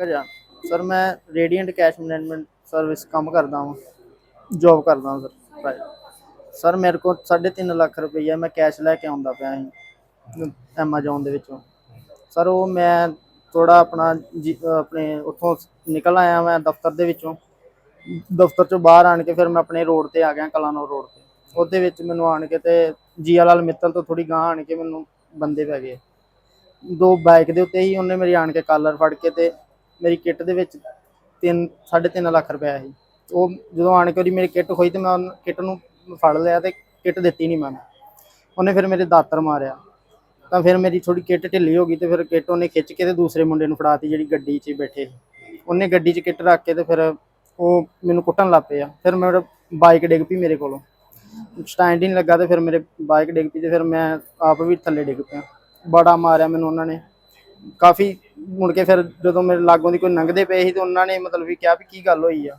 ਪੰਕਜ ਆ ਸਰ ਮੈਂ ਰੇਡੀਐਂਟ cash management service ਕੰਮ ਕਰਦਾ ਹਾਂ ਜੌਬ ਕਰਦਾ ਹਾਂ ਸਰ ਸਰ ਮੇਰੇ ਕੋਲ 3.5 ਲੱਖ ਰੁਪਈਆ ਮੈਂ ਕੈਸ਼ ਲੈ ਕੇ ਆਉਂਦਾ ਪਿਆ ਸੀ ਐਮਾਜ਼ੋਨ ਦੇ ਵਿੱਚੋਂ। ਸਰ ਉਹ ਮੈਂ ਥੋੜਾ ਆਪਣਾ ਜੀ- ਆਪਣੇ ਉੱਥੋਂ ਨਿਕਲ ਆਇਆ ਮੈਂ ਦਫ਼ਤਰ ਦੇ ਵਿੱਚੋਂ। ਦਫ਼ਤਰ ਚੋਂ ਬਾਹਰ ਆਣ ਕੇ ਫਿਰ ਮੈਂ ਆਪਣੇ ਰੋਡ ਤੇ ਆ ਗਿਆ ਕਲਾਨੌਰ ਰੋਡ ਤੇ। ਉਹਦੇ ਵਿੱਚ ਮੈਨੂੰ ਆਣ ਕੇ ਤੇ ਜੀਆ ਲਾਲ ਮਿੱਤਲ ਤੋਂ ਥੋੜੀ ਗਾਂਹ ਆਣ ਕੇ ਮੈਨੂੰ ਬੰਦੇ ਪੈ ਗਏ। ਦੋ ਬਾਈਕ ਦੇ ਉੱਤੇ ਹੀ ਉਹਨੇ ਮੇਰੀ ਆਣ ਕੇ ਕਾਲਰ ਫੜ ਕੇ ਤੇ ਮੇਰੀ ਕਿੱਟ ਦੇ ਵਿੱਚ 3 3.5 ਲੱਖ ਰੁਪਇਆ ਸੀ। ਉਹ ਜਦੋਂ ਆਣ ਕੇ ਉਹਦੀ ਮੇਰੀ ਕਿੱਟ ਹੋਈ ਤੇ ਮੈਂ ਕਿੱਟ ਨੂੰ ਫੜ ਲਿਆ ਤੇ ਕਿੱਟ ਦਿੱਤੀ ਨਹੀਂ ਮੈਂ ਉਹਨੇ। ਫਿਰ ਮੇਰੇ ਦਾਤਰ ਮਾਰਿਆ। ਤਾਂ ਫਿਰ ਮੇਰੀ ਥੋੜੀ ਕਿੱਟ ਢਿੱਲੀ ਹੋ ਗਈ ਤੇ ਫਿਰ ਕਿੱਟ ਉਹਨੇ ਖਿੱਚ ਕੇ ਤੇ ਦੂਸਰੇ ਮੁੰਡੇ ਨੂੰ ਫੜਾਤੀ ਜਿਹੜੀ ਗੱਡੀ 'ਚ ਬੈਠੇ ਉਹਨੇ ਗੱਡੀ 'ਚ ਕਿੱਟ ਰੱਖ ਕੇ ਤੇ ਫਿਰ ਉਹ ਮੈਨੂੰ ਕੁੱਟਣ ਲੱਗ ਪਿਆ। ਫਿਰ ਮੇਰਾ ਬਾਈਕ ਡਿੱਗ ਪਈ ਮੇਰੇ ਕੋਲੋਂ। ਸਟੈਂਡ ਹੀ ਨਹੀਂ ਲੱਗਾ ਤੇ ਫਿਰ ਮੇਰੇ ਬਾਈਕ ਡਿੱਗ ਪਈ ਤੇ ਫਿਰ ਮੈਂ ਆਪ ਵੀ ਥੱਲੇ ਡਿੱਗ ਪਿਆ। ਬੜਾ ਮਾਰਿਆ ਮੈਨੂੰ ਉਹਨਾਂ ਨੇ। ਕਾਫੀ ਮੁੜ ਕੇ ਫਿਰ ਜਦੋਂ ਮੇਰੇ ਲਾਗੋਂ ਦੀ ਕੋਈ ਲੰਘਦੇ ਪਏ ਸੀ ਤੇ ਉਹਨਾਂ ਨੇ ਮਤਲਬ ਵੀ ਕਿਹਾ ਵੀ ਕੀ ਗੱਲ ਹੋਈ ਆ।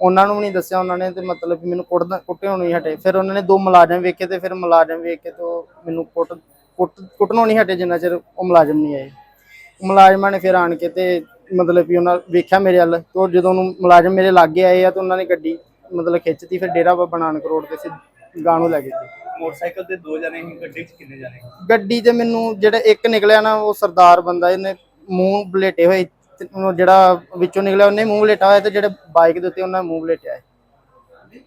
ਉਹਨਾਂ ਨੂੰ ਵੀ ਨਹੀਂ ਦੱਸਿਆ ਉਹਨਾਂ ਨੇ ਤੇ ਮਤਲਬ ਵੀ ਮੈਨੂੰ ਕੁੱਟਦਾ ਕੁੱਟਿਓ ਨਹੀਂ ਹਟੇ। ਫਿਰ ਉਹਨਾਂ ਨੇ ਦੋ ਮੁਲਾਜ਼ਮ ਵੇਖੇ ਤੇ ਫਿਰ ਮੁਲਾਜ਼ਮ ਵੇਖ ਕੇ ਤੇ ਮੈਨੂੰ ਕੁੱਟ ਕੁੱਟ ਕੁੱਟਣੋਂ ਨਹੀਂ ਹਟੇ ਜਿੰਨਾ ਚਿਰ ਉਹ ਮੁਲਾਜ਼ਮ ਨਹੀਂ ਆਏ। ਮੁਲਾਜ਼ਮਾਂ ਨੇ ਫਿਰ ਆਣ ਕੇ ਤੇ ਮਤਲਬ ਵੀ ਉਹਨਾਂ ਵੇਖਿਆ ਮੇਰੇ ਵੱਲ ਤੇ ਜਦੋਂ ਉਹਨੂੰ ਮੁਲਾਜ਼ਮ ਮੇਰੇ ਲਾਗੇ ਆਏ ਆ ਤੇ ਉਹਨਾਂ ਨੇ ਗੱਡੀ ਮਤਲਬ ਖਿੱਚਤੀ ਫਿਰ ਡੇਰਾ ਬਾਬਾ ਨਾਨਕ ਰੋਡ ਤੇ ਸੀ ਗਾਣੂ ਲੈ ਗਏ। ਮੋਟਰਸਾਈਕਲ ਤੇ ਦੋ ਜਣੇ ਸੀ ਗੱਡੀ 'ਚ ਕਿੰਨੇ ਜਣੇ ਗੱਡੀ ਤੇ ਮੈਨੂੰ ਜਿਹੜਾ ਇੱਕ ਨਿਕਲਿਆ ਨਾ ਉਹ ਸਰਦਾਰ ਬੰਦਾ ਇਹਨੇ ਮੂੰਹ ਬਲੇਟੇ ਹੋਏ ਤੇ ਉਹ ਜਿਹੜਾ ਵਿੱਚੋਂ ਨਿਕਲਿਆ ਉਹਨੇ ਮੂੰਹ ਬਲੇਟਾ ਹੋਇਆ ਤੇ ਜਿਹੜੇ ਬਾਈਕ ਦੇ ਉੱਤੇ ਉਹਨਾਂ ਨੇ ਮੂੰਹ ਬਲੇਟਿਆ ਹੈ।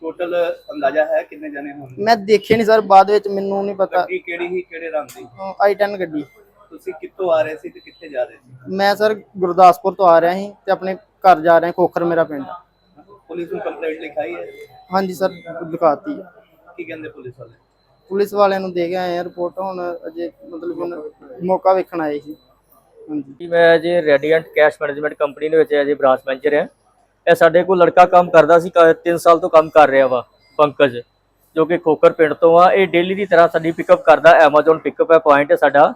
ਟੋਟਲ ਅੰਦਾਜ਼ਾ ਹੈ ਕਿੰਨੇ ਜਣੇ ਹੋਣਗੇ? ਮੈਂ ਦੇਖਿਆ ਨਹੀਂ ਸਰ ਬਾਅਦ ਵਿੱਚ ਮੈਨੂੰ ਨਹੀਂ ਪਤਾ। ਗੱਡੀ ਕਿਹੜੀ ਸੀ ਕਿਹੜੇ ਰੰਗ ਦੀ? ਆਈ 10 ਗੱਡੀ। ਤੁਸੀਂ ਕਿੱਥੋਂ ਆ ਰਹੇ ਸੀ ਤੇ ਕਿੱਥੇ ਜਾ ਰਹੇ ਸੀ? ਮੈਂ ਸਰ ਗੁਰਦਾਸਪੁਰ ਤੋਂ ਆ ਰਿਹਾ ਸੀ ਤੇ ਆਪਣੇ ਘਰ ਜਾ ਰਿਹਾ ਖੋਖਰ ਮੇਰਾ ਪਿੰਡ। ਪੁਲਿਸ ਨੂੰ ਕੰਪਲੇਂਟ ਲਿਖਾਈ ਹੈ? ਹਾਂਜੀ ਸਰ ਦਿਖਾਤੀ ਹੈ। ਕੀ ਕਹਿੰਦੇ ਪੁਲਿਸ ਵਾਲੇ? ਪੁਲਿਸ ਵਾਲਿਆਂ ਨੂੰ ਦੇ ਕੇ ਆਏ ਆ ਰਿਪੋਰਟ ਹੁਣ ਅਜੇ ਮਤਲਬ ਹੁਣ ਮੌਕਾ ਵੇਖਣ ਆਏ ਸੀ। ਜੀ ਮੈਂ ਜੇ ਰੈਡੀਐਂਟ ਕੈਸ਼ ਮੈਨੇਜਮੈਂਟ ਕੰਪਨੀ ਦੇ ਵਿੱਚ ਅਜੇ ਬ੍ਰਾਂਚ ਮੈਨੇਜਰ ਹਾਂ। ਇਹ ਸਾਡੇ ਕੋਲ ਲੜਕਾ ਕੰਮ ਕਰਦਾ ਸੀ 3 ਸਾਲ ਤੋਂ ਕੰਮ ਕਰ ਰਿਹਾ ਵਾ, ਪੰਕਜ, ਜੋ ਕਿ ਖੋਕਰ ਪਿੰਡ ਤੋਂ ਆ। ਇਹ ਡੇਲੀ ਦੀ ਤਰ੍ਹਾਂ ਸਾਡੀ ਪਿਕਅਪ ਕਰਦਾ ਐਮਾਜ਼ਨ ਪਿਕਅਪ ਹੈ ਪੁਆਇੰਟ ਸਾਡਾ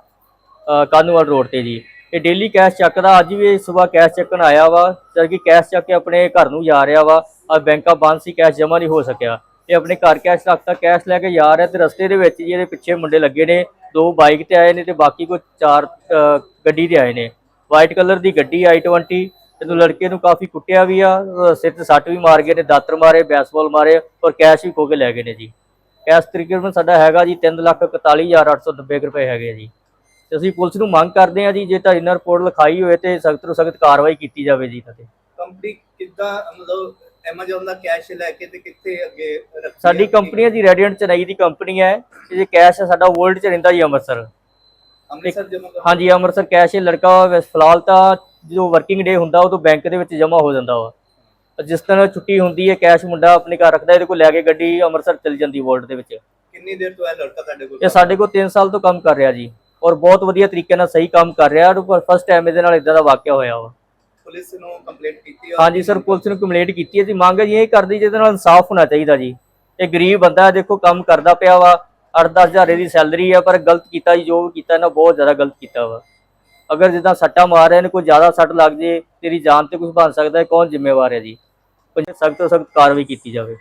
ਕਾਨੂੰਵਾਲ ਰੋਡ ਤੇ ਜੀ। ਇਹ ਡੇਲੀ ਕੈਸ਼ ਚੱਕਦਾ, ਅੱਜ ਵੀ ਸਵੇਰ ਕੈਸ਼ ਚੱਕਣ ਆਇਆ ਵਾ, ਜਦ ਕਿ ਕੈਸ਼ ਚੱਕ ਕੇ ਆਪਣੇ ਘਰ ਨੂੰ ਜਾ ਰਿਹਾ ਵਾ। ਆ ਬੈਂਕਾਂ ਬੰਦ ਸੀ ਕੈਸ਼ ਜਮ੍ਹਾਂ ਨਹੀਂ ਹੋ ਸਕਿਆ। ਇਹ ਆਪਣੇ ਘਰ ਕੈਸ਼ ਰੱਖਤਾ ਕੈਸ਼ ਲੈ ਕੇ ਜਾ ਰਿਹਾ ਤੇ ਰਸਤੇ ਦੇ ਵਿੱਚ ਜੀ ਇਹਦੇ ਪਿੱਛੇ ਮੁੰਡੇ ਲੱਗੇ ਨੇ, ਦੋ ਬਾਈਕ ਤੇ ਆਏ ਨੇ ਤੇ ਬਾਕੀ ਕੋਈ ਚਾਰ ਗੱਡੀ ਤੇ ਆਏ ਨੇ। ਵਾਈਟ ਕਲਰ ਦੀ ਗੱਡੀ i20 ਇਹਨੂੰ ਲੜਕੇ ਨੂੰ ਕਾਫੀ ਕੁੱਟਿਆ ਵੀ ਆ ਸਿਰ ਤੇ ਸੱਟ ਵੀ ਮਾਰ ਗਏ ਨੇ ਦਾਤਰ ਮਾਰੇ ਬੈਸਬਾਲ ਮਾਰੇ ਔਰ ਕੈਸ਼ ਵੀ ਖੋ ਕੇ ਲੈ ਗਏ ਨੇ ਜੀ। ਕੈਸ਼ ਤਕਰੀਬਨ ਸਾਡਾ ਹੈਗਾ ਜੀ 341890 ਰੁਪਏ ਹੈਗੇ ਜੀ। ਤੇ ਅਸੀਂ ਪੁਲਿਸ ਨੂੰ ਮੰਗ ਕਰਦੇ ਹਾਂ ਜੀ ਜੇ ਤਾਂ ਇਨਰ ਰਿਪੋਰਟ ਲਿਖਾਈ ਹੋਏ ਤੇ ਸਖਤ ਤੋਂ ਸਖਤ ਕਾਰਵਾਈ ਕੀਤੀ ਜਾਵੇ ਜੀ ਤੇ। ਕੰਪਨੀ ਕਿੱਦਾਂ ਮਤਲਬ ਐਮਾਜ਼ਨ ਦਾ ਕੈਸ਼ ਲੈ ਕੇ ਤੇ ਕਿੱਥੇ ਅੱਗੇ ਸਾਡੀ? ਕੰਪਨੀ ਹੈ ਜੀ ਰੈਡੀਐਂਟ ਚੇਨਈ ਦੀ ਕੰਪਨੀ ਹੈ। ਜੇ ਕੈਸ਼ ਸਾਡਾ ਵਰਲਡ ਚ ਰਹਿੰਦਾ ਜੀ ਅੰਮ੍ਰਿਤਸਰ। ਅੰਮ੍ਰਿਤਸਰ ਜਮ੍ਹਾਂ ਕਰ ਹਾਂਜੀ ਅੰਮ੍ਰਿਤਸਰ ਕੈਸ਼ ਇਹ ਲੜਕਾ ਵੈਸੇ ਫਿਲਹਾਲ ਤਾਂ ਜਦੋਂ ਵਰਕਿੰਗ ਡੇ ਹੁੰਦਾ ਉਦੋਂ ਬੈਂਕ ਦੇ ਵਿੱਚ ਜਮ੍ਹਾਂ ਹੋ ਜਾਂਦਾ ਵਾ। ਜਿਸ ਤਰ੍ਹਾਂ ਛੁੱਟੀ ਹੁੰਦੀ ਹੈ ਕੈਸ਼ ਮੁੰਡਾ ਆਪਣੇ ਘਰ ਰੱਖਦਾ ਇਹਦੇ ਕੋਲ ਲੈ ਕੇ ਗੱਡੀ ਅੰਮ੍ਰਿਤਸਰ ਚਲੀ ਜਾਂਦੀ ਵਰਲਡ ਦੇ ਵਿੱਚ। ਕਿੰਨੀ ਦੇਰ ਤੋਂ ਇਹ ਲੜਕਾ ਤੁਹਾਡੇ ਕੋਲ ਇਹ ਸਾਡੇ ਕੋਲ 3 ਸਾਲ ਤੋਂ ਕੰਮ ਕਰ ਰਿਹਾ ਜੀ ਔਰ ਬਹੁਤ ਵਧੀਆ ਤਰੀਕੇ ਨਾਲ ਸਹੀ ਕੰਮ ਕਰ ਰਿਹਾ ਔਰ ਫਸਟ ਟਾਈਮ ਇਹਦੇ ਨਾਲ ਇਦਾਂ ਦਾ ਵਾਕਿਆ ਹੋਇਆ ਵਾ। ਪੁਲਿਸ ਨੂੰ ਕੰਪਲੇਂਟ ਕੀਤੀ ਹਾਂਜੀ ਸਰ ਪੁਲਿਸ ਨੂੰ ਕੰਪਲੇਂਟ ਕੀਤੀ ਹੈ ਜੀ। ਮੰਗ ਹੈ ਜੀ ਇਹ ਕਰਦੀ ਜਿਹਦੇ ਨਾਲ ਇਨਸਾਫ ਹੋਣਾ ਚਾਹੀਦਾ ਜੀ। ਇਹ ਗਰੀਬ ਬੰਦਾ ਦੇਖੋ ਕੰਮ ਕਰਦਾ ਪਿਆ ਵਾ 8-10 ਹਜ਼ਾਰ ਦੀ ਸੈਲਰੀ ਹੈ ਪਰ ਗਲਤ ਕੀਤਾ ਜੀ, ਜੋ ਵੀ ਕੀਤਾ ਇਹਨਾਂ ਬਹੁਤ ਜ਼ਿਆਦਾ ਗਲਤ ਕੀਤਾ ਵਾ। ਅਗਰ ਜਿੱਦਾਂ ਸੱਟਾ ਮਾਰ ਰਹੇ ਨੇ, ਕੋਈ ਜ਼ਿਆਦਾ ਸੱਟ ਲੱਗ ਜੇ, ਤੇਰੀ ਜਾਨ ਤੇ ਕੁਝ ਬਣ ਸਕਦਾ ਹੈ ਕੌਣ ਜ਼ਿੰਮੇਵਾਰ ਹੈ ਜੀ ਸਖਤ ਤੋਂ ਸਖਤ ਕਾਰਵਾਈ ਕੀਤੀ ਜਾਵੇ।